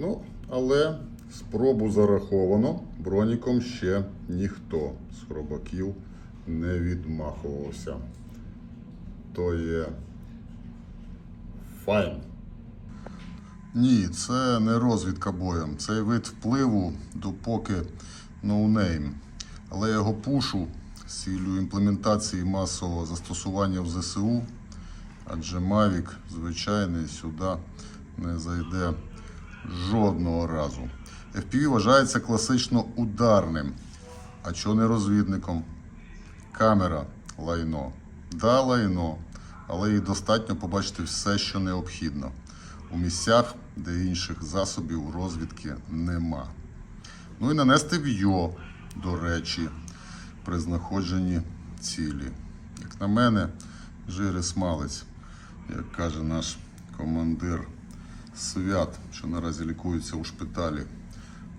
Ну, але спробу зараховано. Броніком ще ніхто з хробаків не відмахувався. То є файн. Ні, це не розвідка боєм. Цей вид впливу допоки ноунейм. Але його пушу з цілею імплементації масового застосування в ЗСУ, адже Mavic звичайний сюди не зайде жодного разу. FPV вважається класично ударним, а чого не розвідником? Камера лайно. Да, лайно, але їй достатньо побачити все, що необхідно у місцях, де інших засобів розвідки нема. Ну і нанести вйо, до речі, при знаходженні цілі. Як на мене, жири смалець, як каже наш командир свят, що наразі лікується у шпиталі.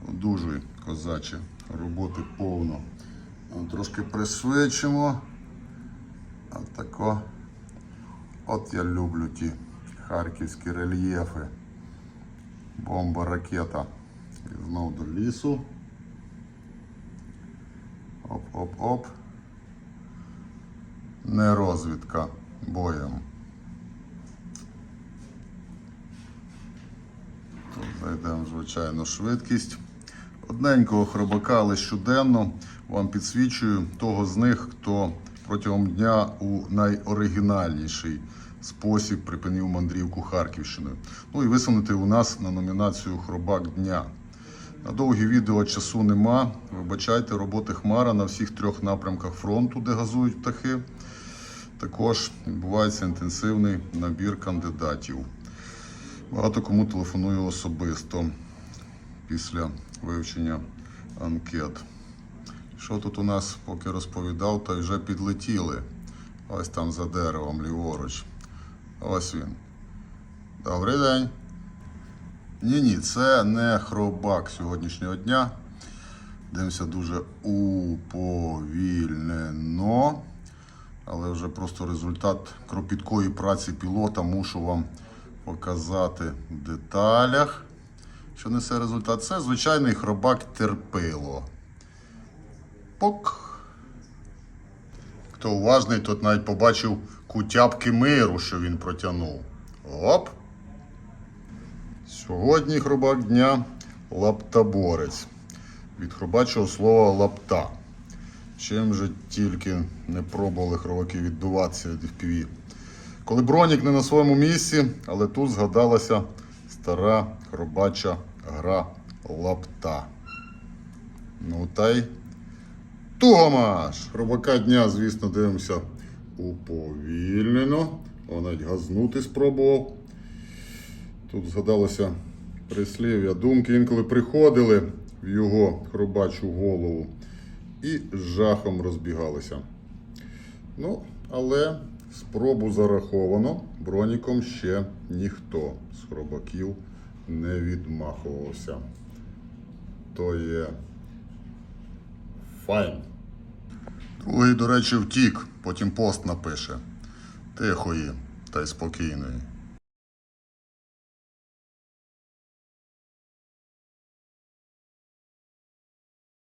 Одужуй, козаче, роботи повно. Ну, Трошки пришвидшимо. От тако. От я люблю ті харківські рельєфи. Бомба ракета. І знов до лісу. Оп-оп-оп. Не розвідка боєм. Тут зайдемо, звичайно, швидкість. Одненького хробака, але щоденно вам підсвічую того з них, хто протягом дня у найоригінальніший спосіб припинив мандрівку Харківщиною. Ну і висунути у нас на номінацію Хробак дня. На довгі відео часу нема. Вибачайте, роботи Хмара на всіх трьох напрямках фронту, де газують птахи. Також відбувається інтенсивний набір кандидатів. Багато кому телефоную особисто після вивчення анкет. Що тут у нас, поки розповідав, та вже підлетіли. Ось там за деревом ліворуч. Ось він. Добрий день. Ні, ні, це не хробак сьогоднішнього дня. Дивимося дуже уповільнено. Але вже просто результат кропіткої праці пілота мушу вам показати в деталях. Що несе результат? Це звичайний хробак терпило. Пок. Хто уважний, тот навіть побачив кутяпки миру, що він протягнув. Оп! Сьогодні хробак дня лаптаборець. Від хробачого слова лапта. Чим же тільки не пробували хробаки відбиватися від FPV. Коли бронік не на своєму місці, але тут згадалася стара хробача гра лапта. Ну та й тугомаш! Хробака дня, звісно, дивимося уповільнено. О, навіть газнути спробував. Тут згадалося прислів'я. Думки інколи приходили в його хробачу голову і жахом розбігалися. Ну, але спробу зараховано. Броніком ще ніхто з хробаків не відмахувався. То є файн. Другий, до речі, втік, потім пост напише. Тихої та й спокійної.